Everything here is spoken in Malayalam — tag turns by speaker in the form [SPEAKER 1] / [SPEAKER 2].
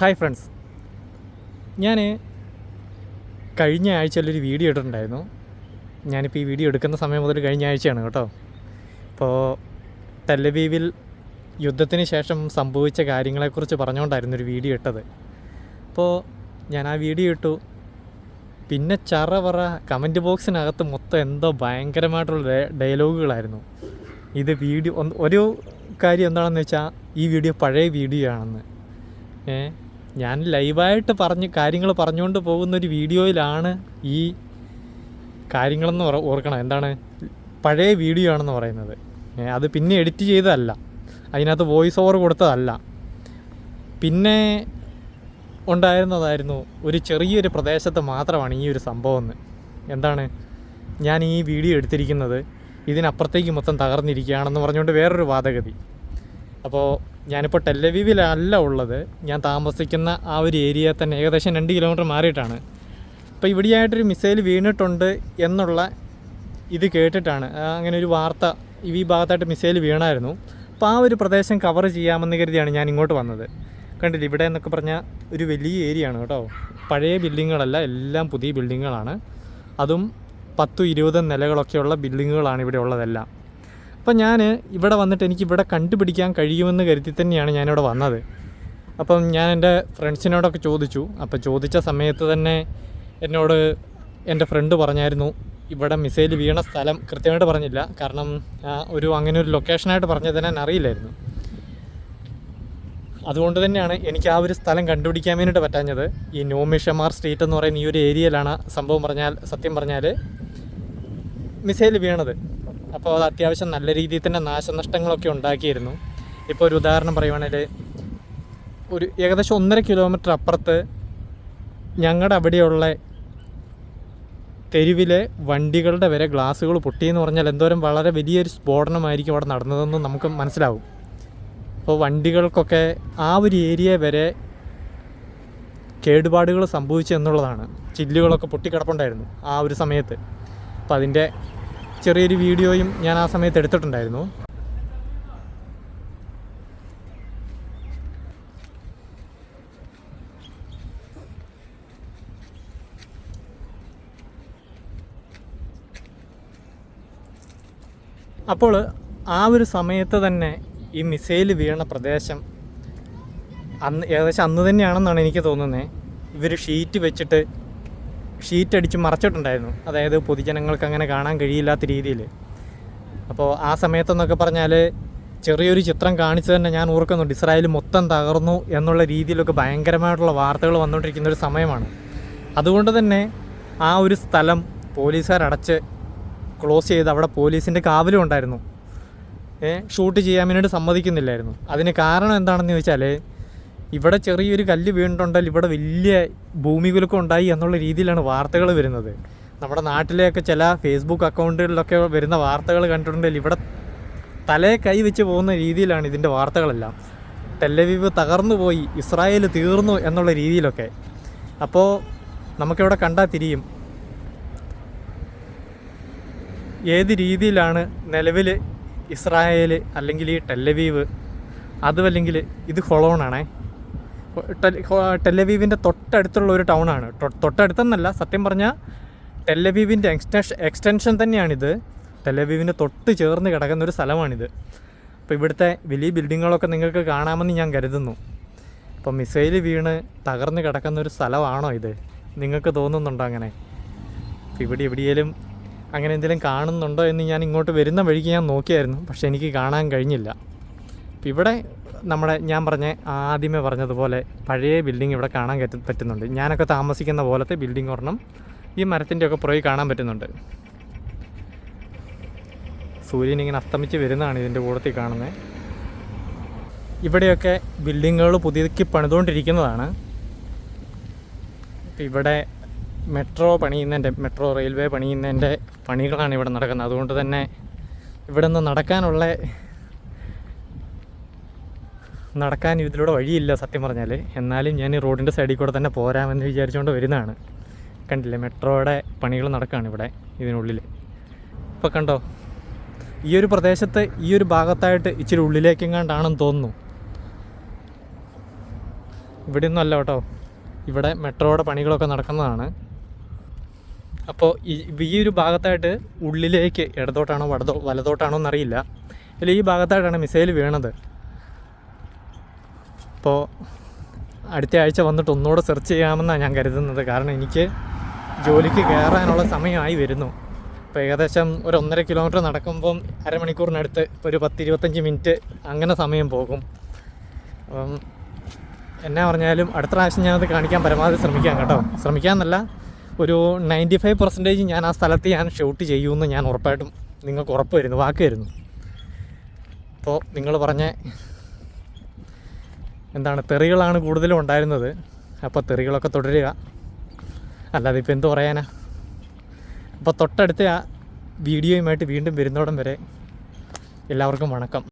[SPEAKER 1] Hi friends. ഞാൻ കഴിഞ്ഞ ആഴ്ചയിലൊരു വീഡിയോ ഇട്ടിട്ടുണ്ടായിരുന്നു. ഞാനിപ്പോൾ ഈ വീഡിയോ എടുക്കുന്ന സമയം മുതൽ കഴിഞ്ഞ ആഴ്ചയാണ് കേട്ടോ. ഇപ്പോൾ തെല്ലബീവിൽ യുദ്ധത്തിന് ശേഷം സംഭവിച്ച കാര്യങ്ങളെക്കുറിച്ച് പറഞ്ഞുകൊണ്ടായിരുന്നു ഒരു വീഡിയോ ഇട്ടത്. അപ്പോൾ ഞാൻ ആ വീഡിയോ ഇട്ടു. പിന്നെ ചറ പറ കമന്റ് ബോക്സിനകത്ത് മൊത്തം എന്തോ ഭയങ്കരമായിട്ടുള്ള ഡയലോഗുകളായിരുന്നു. ഇത് വീഡിയോ ഒരു കാര്യം എന്താണെന്ന് വെച്ചാൽ ഈ വീഡിയോ പഴയ വീഡിയോ ആണെന്ന്. ഏ? ഞാൻ ലൈവായിട്ട് പറഞ്ഞ് കാര്യങ്ങൾ പറഞ്ഞുകൊണ്ട് പോകുന്ന ഒരു വീഡിയോയിലാണ് ഈ കാര്യങ്ങളെന്ന് ഓർ- ഓർക്കണം. എന്താണ്? പഴയ വീഡിയോ ആണെന്ന് പറയുന്നത്. അത് പിന്നെ എഡിറ്റ് ചെയ്തതല്ല. അതിനകത്ത് വോയിസ് ഓവർ കൊടുത്തതല്ല. പിന്നെ ഉണ്ടായിരുന്നതായിരുന്നു ഒരു ചെറിയൊരു പ്രദേശത്ത് മാത്രമാണ് ഈ ഒരു സംഭവം എന്ന് എന്താണ്? ഞാൻ ഈ വീഡിയോ എടുത്തിരിക്കുന്നത് ഇതിനപ്പുറത്തേക്ക് മൊത്തം തകർന്നിരിക്കുകയാണെന്ന് പറഞ്ഞുകൊണ്ട് വേറൊരു വാദഗതി. അപ്പോൾ ഞാനിപ്പോൾ ടെല്ലവീവിലല്ല ഉള്ളത്. ഞാൻ താമസിക്കുന്ന ആ ഒരു ഏരിയ തന്നെ ഏകദേശം രണ്ട് കിലോമീറ്റർ മാറിയിട്ടാണ്. അപ്പോൾ ഇവിടെയായിട്ടൊരു മിസൈൽ വീണിട്ടുണ്ട് എന്നുള്ള ഇത് കേട്ടിട്ടാണ്. അങ്ങനെ ഒരു വാർത്ത ഈ ഭാഗത്തായിട്ട് മിസൈൽ വീണായിരുന്നു. അപ്പോൾ ആ ഒരു പ്രദേശം കവർ ചെയ്യാമെന്ന് കരുതിയാണ് ഞാൻ ഇങ്ങോട്ട് വന്നത്. കണ്ടില്ല ഇവിടെ എന്നൊക്കെ പറഞ്ഞാൽ ഒരു വലിയ ഏരിയ ആണ് കേട്ടോ. പഴയ ബിൽഡിങ്ങുകളല്ല എല്ലാം പുതിയ ബിൽഡിങ്ങുകളാണ്. അതും പത്തും ഇരുപതും നിലകളൊക്കെയുള്ള ബിൽഡിങ്ങുകളാണ് ഇവിടെ ഉള്ളതെല്ലാം. അപ്പം ഞാൻ ഇവിടെ വന്നിട്ട് എനിക്ക് ഇവിടെ കണ്ടുപിടിക്കാൻ കഴിയുമെന്ന് കരുതി തന്നെയാണ് ഞാനിവിടെ വന്നത്. അപ്പം ഞാൻ എന്റെ ഫ്രണ്ട്സിനോടൊക്കെ ചോദിച്ചു. അപ്പോൾ ചോദിച്ച സമയത്ത് തന്നെ എന്നോട് എന്റെ ഫ്രണ്ട് പറഞ്ഞായിരുന്നു ഇവിടെ മിസൈൽ വീണ സ്ഥലം കൃത്യമായിട്ട് പറഞ്ഞില്ല. കാരണം ഒരു അങ്ങനെ ഒരു ലൊക്കേഷനായിട്ട് പറഞ്ഞത് തന്നെ അറിയില്ലായിരുന്നു. അതുകൊണ്ട് തന്നെയാണ് എനിക്ക് ആ ഒരു സ്ഥലം കണ്ടുപിടിക്കാൻ വേണ്ടിയിട്ട് പറ്റാഞ്ഞത്. ഈ നോമിഷമാർ സ്ട്രീറ്റ് എന്ന് പറയുന്ന ഈ ഒരു ഏരിയയിലാണ് സംഭവം പറഞ്ഞാൽ സത്യം പറഞ്ഞാൽ മിസൈൽ വീണത്. അപ്പോൾ അത് അത്യാവശ്യം നല്ല രീതിയിൽ തന്നെ നാശനഷ്ടങ്ങളൊക്കെ ഉണ്ടാക്കിയിരുന്നു. ഇപ്പോൾ ഒരു ഉദാഹരണം പറയുവാണെങ്കിൽ ഒരു ഏകദേശം ഒന്നര കിലോമീറ്റർ അപ്പുറത്ത് ഞങ്ങളുടെ അവിടെയുള്ള തെരുവിലെ വണ്ടികളുടെ വരെ ഗ്ലാസ്സുകൾ പൊട്ടിയെന്ന് പറഞ്ഞാൽ എന്തോരം വളരെ വലിയൊരു സ്ഫോടനമായിരിക്കും അവിടെ നടന്നതെന്ന് നമുക്ക് മനസ്സിലാവും. അപ്പോൾ വണ്ടികൾക്കൊക്കെ ആ ഒരു ഏരിയ വരെ കേടുപാടുകൾ സംഭവിച്ചു എന്നുള്ളതാണ്. ചില്ലുകളൊക്കെ പൊട്ടിക്കിടപ്പുണ്ടായിരുന്നു ആ ഒരു സമയത്ത്. അപ്പോൾ അതിന്റെ ചെറിയൊരു വീഡിയോയും ഞാൻ ആ സമയത്ത് എടുത്തിട്ടുണ്ടായിരുന്നു. അപ്പോൾ ആ ഒരു സമയത്ത് തന്നെ ഈ മിസൈൽ വീണ പ്രദേശം അന്ന് ഏകദേശം അന്ന് തന്നെയാണെന്നാണ് എനിക്ക് തോന്നുന്നത് ഇവർ ഷീറ്റ് വെച്ചിട്ട് ഷീറ്റ് അടിച്ച് മറച്ചിട്ടുണ്ടായിരുന്നു. അതായത് പൊതുജനങ്ങൾക്ക് അങ്ങനെ കാണാൻ കഴിയില്ലാത്ത രീതിയിൽ അപ്പോൾ ആ സമയത്തെന്നൊക്കെ പറഞ്ഞാൽ ചെറിയൊരു ചിത്രം കാണിച്ച് തന്നെ ഞാൻ ഓർക്കുന്നുണ്ട്. ഇസ്രായേൽ മൊത്തം തകർന്നു എന്നുള്ള രീതിയിലൊക്കെ ഭയങ്കരമായിട്ടുള്ള വാർത്തകൾ വന്നുകൊണ്ടിരിക്കുന്ന ഒരു സമയമാണ്. അതുകൊണ്ട് തന്നെ ആ ഒരു സ്ഥലം പോലീസുകാരടച്ച് ക്ലോസ് ചെയ്ത് അവിടെ പോലീസിന്റെ കാവലും ഉണ്ടായിരുന്നു. ഷൂട്ട് ചെയ്യാൻ വേണ്ടിയിട്ട് സമ്മതിക്കുന്നില്ലായിരുന്നു. അതിന് കാരണം എന്താണെന്ന് ചോദിച്ചാൽ ഇവിടെ ചെറിയൊരു കല്ല് വീണിട്ടുണ്ടെങ്കിൽ ഇവിടെ വലിയ ഭൂമികുലുക്കം ഉണ്ടായി എന്നുള്ള രീതിയിലാണ് വാർത്തകൾ വരുന്നത്. നമ്മുടെ നാട്ടിലെയൊക്കെ ചില ഫേസ്ബുക്ക് അക്കൗണ്ടുകളിലൊക്കെ വരുന്ന വാർത്തകൾ കണ്ടിട്ടുണ്ടെങ്കിൽ ഇവിടെ തലേ കൈ വെച്ച് പോകുന്ന രീതിയിലാണ് ഇതിന്റെ വാർത്തകളെല്ലാം. ടെല്ലവീവ് തകർന്നു പോയി ഇസ്രായേൽ തീർന്നു എന്നുള്ള രീതിയിലൊക്കെ. അപ്പോൾ നമുക്കിവിടെ കണ്ടാൽ തിരിയും. ഏത് രീതിയിലാണ് നിലവിൽ ഇസ്രായേൽ അല്ലെങ്കിൽ ഈ ടെല്ലവീവ് അതുമല്ലെങ്കിൽ ഇത് ഹൊളോണാണേ ടെല്ലവീവിന്റെ തൊട്ടടുത്തുള്ള ഒരു ടൗണാണ്. തൊട്ടടുത്തെന്നല്ല സത്യം പറഞ്ഞാൽ ടെല്ലവീവിന്റെ എക്സ്റ്റൻഷൻ എക്സ്റ്റൻഷൻ തന്നെയാണിത്. ടെല്ലവീവിന്റെ തൊട്ട് ചേർന്ന് കിടക്കുന്ന ഒരു സ്ഥലമാണിത്. അപ്പോൾ ഇവിടുത്തെ വലിയ ബിൽഡിങ്ങുകളൊക്കെ നിങ്ങൾക്ക് കാണാമെന്ന് ഞാൻ കരുതുന്നു. അപ്പോൾ മിസൈൽ വീണ് തകർന്ന് കിടക്കുന്ന ഒരു സ്ഥലമാണോ ഇത്? നിങ്ങൾക്ക് തോന്നുന്നുണ്ടോ അങ്ങനെ? അപ്പോൾ ഇവിടെ എവിടെയെങ്കിലും അങ്ങനെ എന്തെങ്കിലും കാണുന്നുണ്ടോ എന്ന് ഞാൻ ഇങ്ങോട്ട് വരുന്ന വഴിക്ക് ഞാൻ നോക്കിയായിരുന്നു. പക്ഷേ എനിക്ക് കാണാൻ കഴിഞ്ഞില്ല. അപ്പോൾ ഇവിടെ നമ്മുടെ ഞാൻ പറഞ്ഞ ആദ്യമേ പറഞ്ഞതുപോലെ പഴയ ബിൽഡിംഗ് ഇവിടെ കാണാൻ പറ്റ- പറ്റുന്നുണ്ട്. ഞാനൊക്കെ താമസിക്കുന്ന പോലത്തെ ബിൽഡിംഗ് ഒരെണ്ണം ഈ മരത്തിന്റെ ഒക്കെ പുറകിൽ കാണാൻ പറ്റുന്നുണ്ട്. സൂര്യൻ ഇങ്ങനെ അസ്തമിച്ച് വരുന്നതാണ് ഇതിന്റെ കൂടത്തിൽ കാണുന്നത് ഇവിടെയൊക്കെ ബിൽഡിങ്ങുകൾ പുതുക്കി പണിതുകൊണ്ടിരിക്കുന്നതാണ്. ഇവിടെ മെട്രോ പണിയുന്നതിന്റെ മെട്രോ റെയിൽവേ പണിയുന്നതിന്റെ പണികളാണ് ഇവിടെ നടക്കുന്നത്. അതുകൊണ്ട് തന്നെ ഇവിടെ നിന്ന് നടക്കാനുള്ള നടക്കാൻ ഇതിലൂടെ വഴിയില്ല സത്യം പറഞ്ഞാൽ എന്നാലും ഞാൻ ഈ റോഡിന്റെ സൈഡിൽ കൂടെ തന്നെ പോരാമെന്ന് വിചാരിച്ചുകൊണ്ട് വരുന്നതാണ്. കണ്ടില്ലേ? മെട്രോയുടെ പണികൾ നടക്കുകയാണ് ഇവിടെ ഇതിനുള്ളിൽ ഇപ്പോൾ കണ്ടോ? ഈ ഒരു പ്രദേശത്ത് ഈ ഒരു ഭാഗത്തായിട്ട് ഇച്ചിരി ഉള്ളിലേക്കെങ്ങാണ്ടാണെന്ന് തോന്നുന്നു. ഇവിടെ ഒന്നും അല്ല കേട്ടോ. ഇവിടെ മെട്രോയുടെ പണികളൊക്കെ നടക്കുന്നതാണ്. അപ്പോൾ ഈ ഒരു ഭാഗത്തായിട്ട് ഉള്ളിലേക്ക് ഇടതോട്ടാണോ വടതോ വലതോട്ടാണോ എന്നറിയില്ല. ഇതിൽ ഈ ഭാഗത്തായിട്ടാണ് മിസൈൽ വീണത്. അപ്പോൾ അടുത്ത ആഴ്ച വന്നിട്ട് ഒന്നുകൂടെ സെർച്ച് ചെയ്യാമെന്നാണ് ഞാൻ കരുതുന്നത്. കാരണം എനിക്ക് ജോലിക്ക് കയറാനുള്ള സമയമായി വരുന്നു. അപ്പോൾ ഏകദേശം ഒരു ഒന്നര കിലോമീറ്റർ നടക്കുമ്പം അരമണിക്കൂറിനടുത്ത് ഇപ്പോൾ ഒരു പത്ത് ഇരുപത്തഞ്ച് മിനിറ്റ് അങ്ങനെ സമയം പോകും. അപ്പം എന്നാ പറഞ്ഞാലും അടുത്ത പ്രാവശ്യം ഞാനത് കാണിക്കാൻ പരമാവധി ശ്രമിക്കാം കേട്ടോ. ശ്രമിക്കാമെന്നല്ല ഒരു നയന്റി ഫൈവ് പെർസെന്റേജ് ഞാൻ ആ സ്ഥലത്ത് ഞാൻ ഷൂട്ട് ചെയ്യുമെന്ന് ഞാൻ ഉറപ്പായിട്ടും നിങ്ങൾക്ക് ഉറപ്പ് വരുന്നു വാക്ക് വരുന്നു. അപ്പോൾ നിങ്ങൾ പറഞ്ഞ എന്താണ് തെറികളാണ് കൂടുതലും ഉണ്ടായിരുന്നത്. അപ്പോൾ തെറികളൊക്കെ തുടരുക. അല്ലാതെ ഇപ്പോൾ എന്തു പറയാനാ? അപ്പോൾ തൊട്ടടുത്ത വീഡിയോയുമായിട്ട് വീണ്ടും വരുന്നോടം വരെ എല്ലാവർക്കും വണക്കം.